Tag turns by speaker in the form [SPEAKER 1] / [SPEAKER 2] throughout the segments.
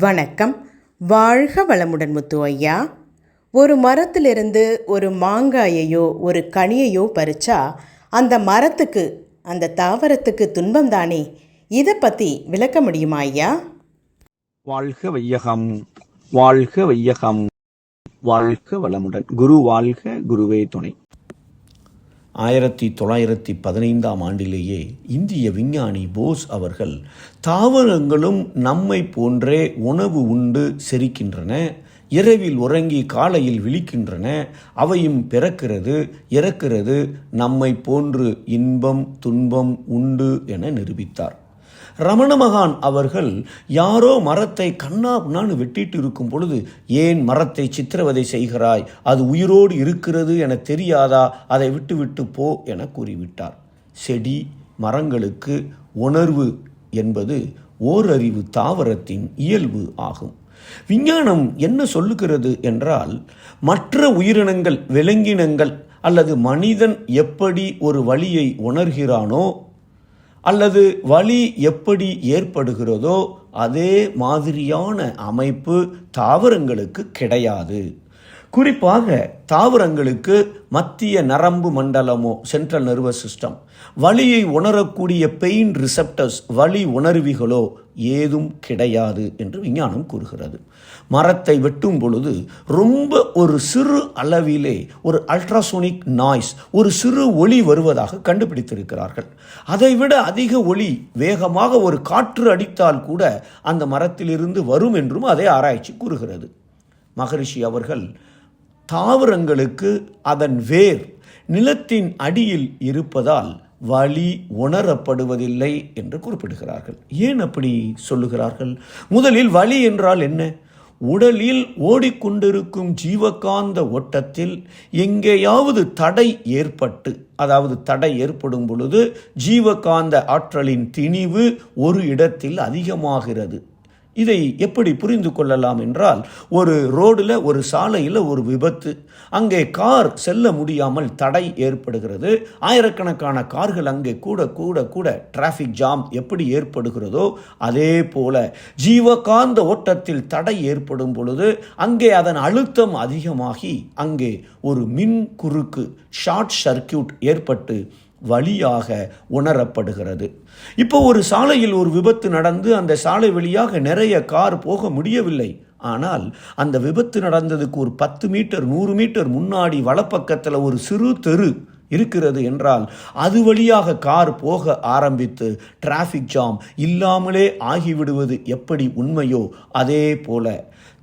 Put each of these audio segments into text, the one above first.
[SPEAKER 1] வணக்கம். வாழ்க வளமுடன் முத்து ஐயா. ஒரு மரத்திலிருந்து ஒரு மாங்காயையோ ஒரு கனியையோ பறிச்சா அந்த மரத்துக்கு அந்த தாவரத்துக்கு துன்பம் தானே இதை பற்றி விளக்க முடியுமா ஐயா?
[SPEAKER 2] வாழ்க வையகம். வாழ்க வையகம். வாழ்க வளமுடன். குரு வாழ்க குருவே துணை. ஆயிரத்தி தொள்ளாயிரத்தி பதினைந்தாம் ஆண்டிலேயே இந்திய விஞ்ஞானி போஸ் அவர்கள் தாவரங்களும் நம்மை போன்றே உணவு உண்டு செரிக்கின்றன இரவில் உறங்கி காலையில் விழிக்கின்றன அவையும் பிறக்கிறது இறக்கிறது நம்மை போன்று இன்பம் துன்பம் உண்டு என நிரூபித்தார். ரமண மகான் அவர்கள் யாரோ மரத்தை கண்ணா புண்ணான்னு வெட்டிட்டு இருக்கும் பொழுது ஏன் மரத்தை சித்திரவதை செய்கிறாய்? அது உயிரோடு இருக்கிறது என தெரியாதா? அதை விட்டுவிட்டு போ என கூறிவிட்டார். செடி மரங்களுக்கு உணர்வு என்பது ஓரறிவு தாவரத்தின் இயல்பு ஆகும். விஞ்ஞானம் என்ன சொல்லுகிறது என்றால் மற்ற உயிரினங்கள் விலங்கினங்கள் அல்லது மனிதன் எப்படி ஒரு வழியை உணர்கிறானோ அல்லது வலி எப்படி ஏற்படுகிறதோ அதே மாதிரியான அமைப்பு தாவரங்களுக்கு கிடையாது. குறிப்பாக தாவரங்களுக்கு மத்திய நரம்பு மண்டலமோ சென்ட்ரல் நர்வஸ் சிஸ்டம் வலியை உணரக்கூடிய பெயின் ரிசப்டர்ஸ் வலி உணர்விகளோ ஏதும் கிடையாது என்று விஞ்ஞானம் கூறுகிறது. மரத்தை வெட்டும் பொழுது ரொம்ப ஒரு சிறு அளவிலே ஒரு அல்ட்ராசோனிக் நாய்ஸ் ஒரு சிறு ஒளி வருவதாக கண்டுபிடித்திருக்கிறார்கள். அதைவிட அதிக ஒளி வேகமாக ஒரு காற்று அடித்தால் கூட அந்த மரத்திலிருந்து வரும் என்றும் அதே ஆராய்ச்சி கூறுகிறது. மகரிஷி அவர்கள் தாவரங்களுக்கு அதன் வேர் நிலத்தின் அடியில் இருப்பதால் வலி உணரப்படுவதில்லை என்று குறிப்பிடுகிறார்கள். ஏன் அப்படி சொல்லுகிறார்கள்? முதலில் வலி என்றால் என்ன? உடலில் ஓடிக்கொண்டிருக்கும் ஜீவகாந்த ஓட்டத்தில் எங்கேயாவது தடை ஏற்பட்டு அதாவது தடை ஏற்படும் பொழுது ஜீவகாந்த ஆற்றலின் திணிவு ஒரு இடத்தில் அதிகமாகிறது. இதை எப்படி புரிந்து கொள்ளலாம் என்றால் ஒரு ரோடில் ஒரு சாலையில் ஒரு விபத்து அங்கே கார் செல்ல முடியாமல் தடை ஏற்படுகிறது ஆயிரக்கணக்கான கார்கள் அங்கே கூட கூட கூட டிராஃபிக் ஜாம் எப்படி ஏற்படுகிறதோ அதே போல ஜீவகாந்த ஓட்டத்தில் தடை ஏற்படும் பொழுது அங்கே அதன் அழுத்தம் அதிகமாகி அங்கே ஒரு மின் குறுக்கு ஷார்ட் சர்க்கியூட் ஏற்பட்டு வழியாக உணரப்படுகிறது. இப்போ ஒரு சாலையில் ஒரு விபத்து நடந்து அந்த சாலை வழியாக நிறைய கார் போக முடியவில்லை. ஆனால் அந்த விபத்து நடந்ததுக்கு ஒரு பத்து மீட்டர் நூறு மீட்டர் முன்னாடி வலப்பக்கத்தில் ஒரு சிறு தெரு இருக்கிறது என்றால் அது வழியாக கார் போக ஆரம்பித்து டிராஃபிக் ஜாம் இல்லாமலே ஆகிவிடுவது எப்படி உண்மையோ அதே போல.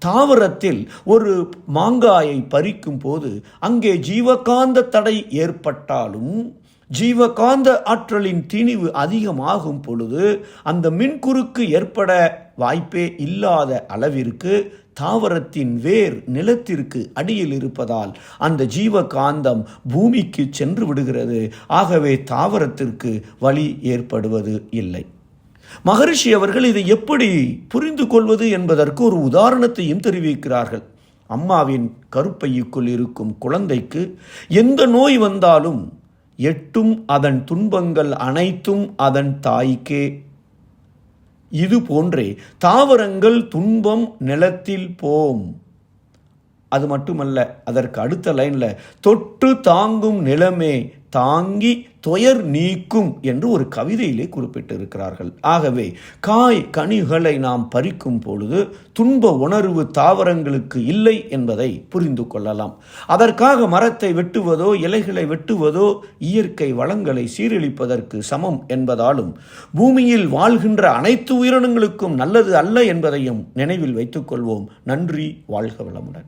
[SPEAKER 2] தாவரத்தில் ஒரு மாங்காயை பறிக்கும் போது அங்கே ஜீவகாந்த தடை ஏற்பட்டாலும் ஜீவகாந்த ஆற்றலின் திணிவு அதிகமாகும் பொழுது அந்த மின்குறுக்கு ஏற்பட வாய்ப்பே இல்லாத அளவிற்கு தாவரத்தின் வேர் நிலத்திற்கு அடியில் இருப்பதால் அந்த ஜீவகாந்தம் பூமிக்கு சென்று விடுகிறது. ஆகவே தாவரத்திற்கு வலி ஏற்படுவது இல்லை. மகரிஷி அவர்கள் இதை எப்படி புரிந்து கொள்வது என்பதற்கு ஒரு உதாரணத்தையும் தெரிவிக்கிறார்கள். அம்மாவின் கருப்பையுக்குள் இருக்கும் குழந்தைக்கு எந்த நோய் வந்தாலும் எட்டும் அதன் துன்பங்கள் அனைத்தும் அதன் தாய்க்கே. இது போன்றே தாவரங்கள் துன்பம் நிலத்தில் போம். அது மட்டுமல்ல அதற்கு அடுத்த லைனில் தொட்டு தாங்கும் நிலமே தாங்கி துயர் நீக்கும் என்று ஒரு கவிதையிலே குறிப்பிட்டிருக்கிறார்கள். ஆகவே காய் கனிகளை நாம் பறிக்கும் பொழுது துன்ப உணர்வு தாவரங்களுக்கு இல்லை என்பதை புரிந்து கொள்ளலாம். அதற்காக மரத்தை வெட்டுவதோ இலைகளை வெட்டுவதோ இயற்கை வளங்களை சீரழிப்பதற்கு சமம் என்பதாலும் பூமியில் வாழ்கின்ற அனைத்து உயிரினங்களுக்கும் நல்லது அல்ல என்பதையும் நினைவில் வைத்துக்கொள்வோம் நன்றி வாழ்க வளமுடன்.